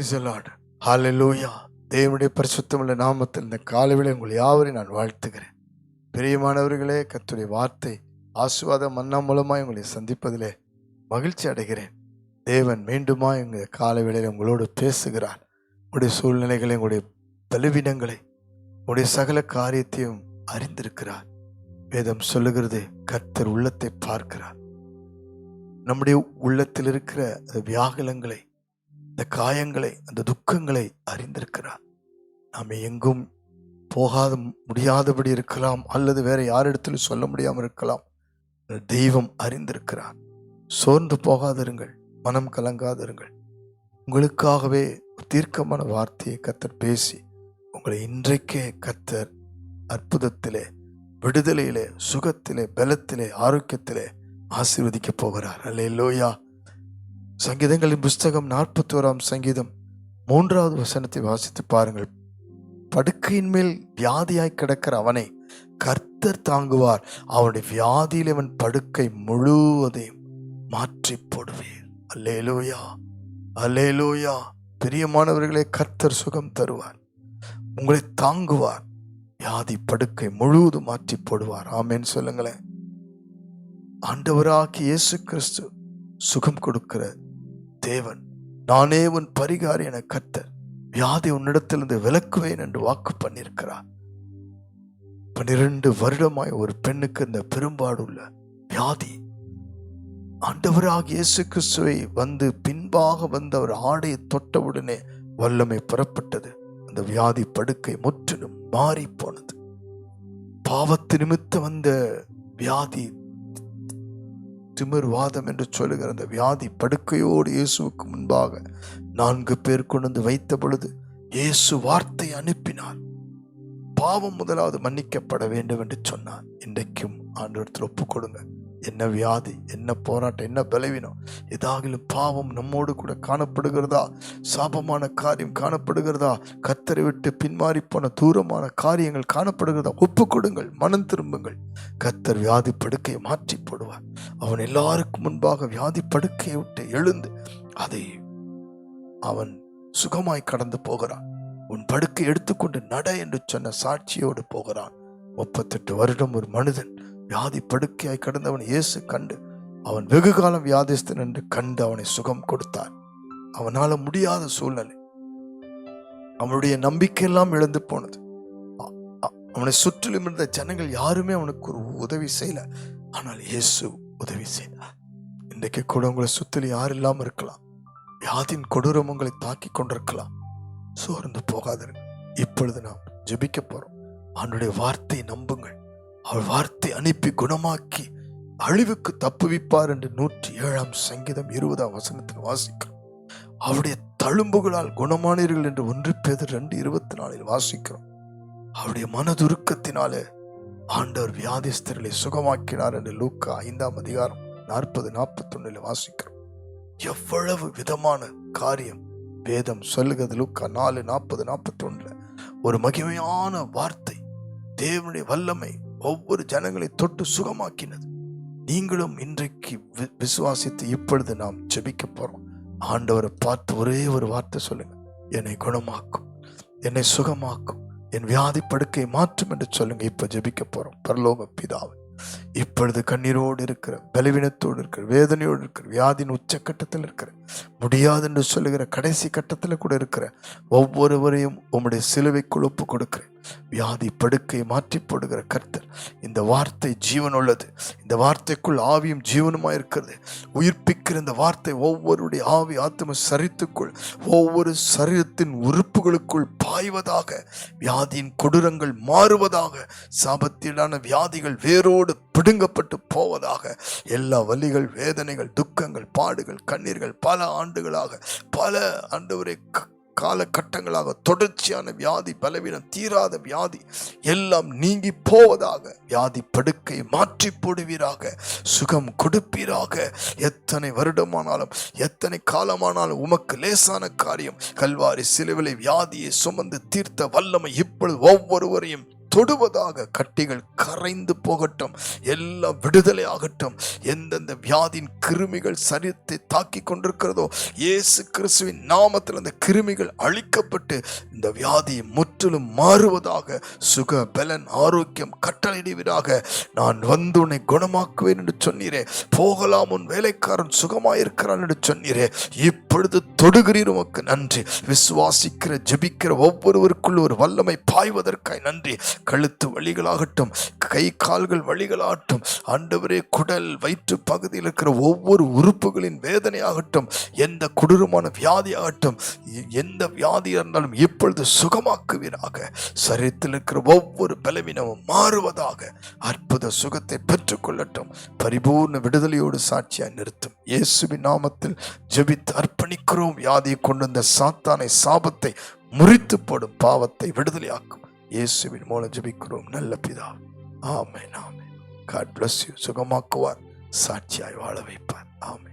Price Lord ஹalleluya தேவனுடைய பரிசுத்தமுள்ள நாமத்தில் இந்த காலவேளை உங்கள் யாவரையும் நான் வாழ்த்துகிறேன். பிரியமானவர்களே கத்துடைய வார்த்தை ஆசுவாத மன்னா மூலமாக உங்களை சந்திப்பதிலே மகிழ்ச்சி அடைகிறேன். தேவன் மீண்டுமா இந்த காலவேளையில் உங்களோடு பேசுகிறார். உங்களுடைய சூழ்நிலைகளை உங்களுடைய பலவீனங்களை உங்களுடைய சகல காரியத்தையும் அறிந்திருக்கிறார். வேதம் சொல்லுகிறது கர்த்தர் உள்ளத்தை பார்க்கிறார். நம்முடைய உள்ளத்தில் இருக்கிற வியாகுலங்களை இந்த காயங்களை அந்த துக்கங்களை அறிந்திருக்கிறார். நாம் எங்கும் போகாத முடியாதபடி இருக்கலாம் அல்லது வேற யாரிடத்திலும் சொல்ல முடியாமல் இருக்கலாம். தெய்வம் அறிந்திருக்கிறார். சோர்ந்து போகாதிருங்கள் மனம் கலங்காதிருங்கள். உங்களுக்காகவே தீர்க்கமான வார்த்தையை கத்தர் பேசி உங்களை இன்றைக்கே கத்தர் அற்புதத்திலே விடுதலையிலே சுகத்திலே பலத்திலே ஆரோக்கியத்திலே ஆசீர்வதிக்கப் போகிறார். லோயா சங்கீதங்களின் புஸ்தகம் நாற்பத்தி ஓராம் சங்கீதம் மூன்றாவது வசனத்தை வாசித்து பாருங்கள். படுக்கையின் மேல் வியாதியாய் கிடக்கிற அவனை கர்த்தர் தாங்குவார். அவனுடைய வியாதியில் அவன் படுக்கை முழுவதையும் மாற்றி போடுவீர். அல்லேலூயா அல்லேலூயா. பிரியமானவர்களே கர்த்தர் சுகம் தருவார். உங்களை தாங்குவார். வியாதி படுக்கை முழுவதும் மாற்றி போடுவார். ஆமேன்னு சொல்லுங்களேன். ஆண்டவராகி இயேசு கிறிஸ்து சுகம் கொடுக்கிற தேவன். நானே உன் பரிகாரி என கத்தர். வியாதி உன்னிடத்திலிருந்து விலக்குவேன் என்று வாக்கு பண்ணியிருக்கிறார். பன்னிரண்டு வருடமாய் ஒரு பெண்ணுக்கு இந்த பெரும்பாடுள்ள வியாதி. ஆண்டவராக இயேசு கிறிஸ்துவை வந்து பின்பாக வந்து அவர் ஆடையை தொட்டவுடனே வல்லமை புறப்பட்டது. அந்த வியாதி படுக்கை முற்றிலும் மாறி போனது பாவத்து நிமித்தம் வந்த வியாதி திமிர்வாதம் என்று சொல்லுகிற அந்த வியாதி படுக்கையோடு இயேசுவுக்கு முன்பாக நான்கு பேர் கொண்டு வந்து வைத்த பொழுது இயேசு வார்த்தை அனுப்பினார். பாவம் முதலாவது மன்னிக்கப்பட வேண்டும் என்று சொன்னார். இன்றைக்கும் ஆண்டு இடத்தில் ஒப்புக்கொடுங்க. என்ன வியாதி என்ன போராட்டம் என்ன பலவீனம் ஏதாகிலும் பாவம் நம்மோடு கூட காணப்படுகிறதா? சாபமான காரியம் காணப்படுகிறதா? கத்தரை விட்டு பின்மாறி போன தூரமான காரியங்கள் காணப்படுகிறதா? ஒப்பு கொடுங்கள் மனம் திரும்புங்கள். கத்தர் வியாதி படுக்கையை மாற்றி போடுவார். அவன் எல்லாருக்கும் முன்பாக வியாதி படுக்கையை விட்டு எழுந்து அதை அவன் சுகமாய் கடந்து போகிறான். உன் படுக்கை எடுத்துக்கொண்டு நட என்று சொன்ன சாட்சியோடு போகிறான். முப்பத்தெட்டு வருடம் ஒரு மனிதன் வியாதி படுக்கையாய் கடந்தவன் இயேசு கண்டு அவன் வெகு காலம் வியாதிஸ்தன் என்று கண்டு அவனை சுகம் கொடுத்தார் அவனால முடியாத சூழ்நிலை. அவனுடைய நம்பிக்கையெல்லாம் இழந்து போனது. அவனை சுற்றிலும் இருந்த ஜனங்கள் யாருமே அவனுக்கு ஒரு உதவி செய்யல. ஆனால் இயேசு உதவி செய்தார். இன்றைக்கு கூட உங்களை சுற்றில் யார் இல்லாமல் இருக்கலாம். வியாதின் கொடூரம் உங்களை தாக்கி கொண்டிருக்கலாம். சோர்ந்து போகாதீர்கள் இப்பொழுது நாம் ஜெபிக்க போறோம். அவனுடைய வார்த்தையை நம்புங்கள். அவர் வார்த்தை அனுப்பி குணமாக்கி அழிவுக்கு தப்புவிப்பார் என்று நூற்றி ஏழாம் சங்கீதம் இருபதாம் வசனத்தில் வாசிக்கிறோம். அவருடைய தழும்புகளால் குணமானீர்கள் என்று ஒன்று பேர் ரெண்டு இருபத்தி நாலில் வாசிக்கிறோம். அவருடைய மனதுருக்கத்தினாலே ஆண்டவர் வியாதிஸ்தர்களை சுகமாக்கினார் என்று லூக்கா ஐந்தாம் அதிகாரம் நாற்பது நாற்பத்தி வாசிக்கிறோம். எவ்வளவு விதமான காரியம் வேதம் சொல்லுகிறது. லூக்கா நாலு நாற்பது நாற்பத்தி ஒரு மகிமையான வார்த்தை தேவனுடைய வல்லமை ஒவ்வொரு ஜனங்களை தொட்டு சுகமாக்கினது. நீங்களும் இன்றைக்கு வி- விசுவாசித்து இப்பொழுது நாம் ஜெபிக்க போறோம். ஆண்டவரை பார்த்து ஒரே ஒரு வார்த்தை சொல்லுங்க. என்னை குணமாக்கும் என்னை சுகமாக்கும் என் வியாதி படுக்கை மாற்றும் என்று சொல்லுங்க. இப்ப ஜெபிக்க போறோம். பரலோக பிதாவை இப்பொழுது கண்ணீரோடு இருக்கிற பலவீனத்தோடு இருக்கிற வேதனையோடு இருக்கிற வியாதியின் உச்சக்கட்டத்தில் இருக்கிற முடியாது என்று சொல்லுகிற கடைசி கட்டத்தில் கூட இருக்கிற ஒவ்வொருவரையும் உம்முடைய சிலுவை கொழுப்பு கொடுக்கிறேன் வியாதி படுக்கையை மாற்றி போடுகிற கர்த்தர் இந்த வார்த்தை ஜீவன் உள்ளது இந்த வார்த்தைக்குள் ஆவியும் ஜீவனுமாக இருக்கிறது. உயிர்ப்பிக்கிற இந்த வார்த்தை ஒவ்வொருடைய ஆவி ஆத்ம சரித்துக்குள் ஒவ்வொரு சரீரத்தின் உறுப்புகளுக்குள் பாய்வதாக வியாதியின் கொடூரங்கள் மாறுவதாக சாபத்திலான வியாதிகள் வேரோடு பிடுங்கப்பட்டு போவதாக எல்லா வலிகள் வேதனைகள் துக்கங்கள் பாடுகள் கண்ணீர்கள் பல ஆண்டுகளாக பல ஆண்டவரை காலகட்டங்களாக தொடர்ச்சியான வியாதி பலவீனம் தீராத வியாதி எல்லாம் நீங்கி போவதாக வியாதி படுக்கை மாற்றி போடுவீராக சுகம் கொடுப்பீராக. எத்தனை வருடமானாலும் எத்தனை காலமானாலும் உமக்கு லேசான காரியம். கல்வாரி சிலுவிலை வியாதியை சுமந்து தீர்த்த வல்லமை இப்பொழுது ஒவ்வொருவரையும் தொடுவதாக கட்டிகள் கரைந்து போகட்டும். எல்லாம் விடுதலை ஆகட்டும். எந்தெந்த வியாதியின் கிருமிகள் சரித்தை தாக்கி கொண்டிருக்கிறதோ இயேசு கிறிஸ்துவின் நாமத்தில் அந்த கிருமிகள் அழிக்கப்பட்டு இந்த வியாதி முற்றிலும் மாறுவதாக சுக பலன் ஆரோக்கியம் கட்டளையிடுவீராக. நான் வந்து உன்னை குணமாக்குவேன் என்று சொன்னீரே. போகலாம் உன் வேலைக்காரன் சுகமாயிருக்கிறான் என்று சொன்னீரே. இப்பொழுது தொடுகிறீர் உமக்கு நன்றி. விசுவாசிக்கிற ஜெபிக்கிற ஒவ்வொருவருக்குள்ள ஒரு வல்லமை பாய்வதற்காய் நன்றி. கழுத்து வழிகளாகட்டும் கை கால்கள் வழிகளாகட்டும் ஆண்டவரே குடல் வயிற்று பகுதியில் இருக்கிற ஒவ்வொரு உறுப்புகளின் வேதனையாகட்டும் எந்த கொடூரமான வியாதியாகட்டும் ஆகட்டும் எந்த வியாதி இருந்தாலும் இப்பொழுது சுகமாக்குவீராக. சரீரத்தில் இருக்கிற ஒவ்வொரு பலவீனமும் மாறுவதாக அற்புத சுகத்தை பெற்றுக்கொள்ளட்டும். பரிபூர்ண விடுதலையோடு சாட்சியாய் நிறுத்தும். இயேசுவின் நாமத்தில் ஜெபித்து அர்ப்பணிக்கிறோம். வியாதியை கொண்டு வந்த சாத்தானை சாபத்தை முறித்து போடும் பாவத்தை விடுதலையாக்கும். இயேசுவின் மூலம் ஜபிக்கிறோம். நல்ல பிதா. ஆமை ஆமென். காட் பிளஸ் யூ சுகமாக்குவார். சாட்சியாய் வாழ வைப்பார். ஆமை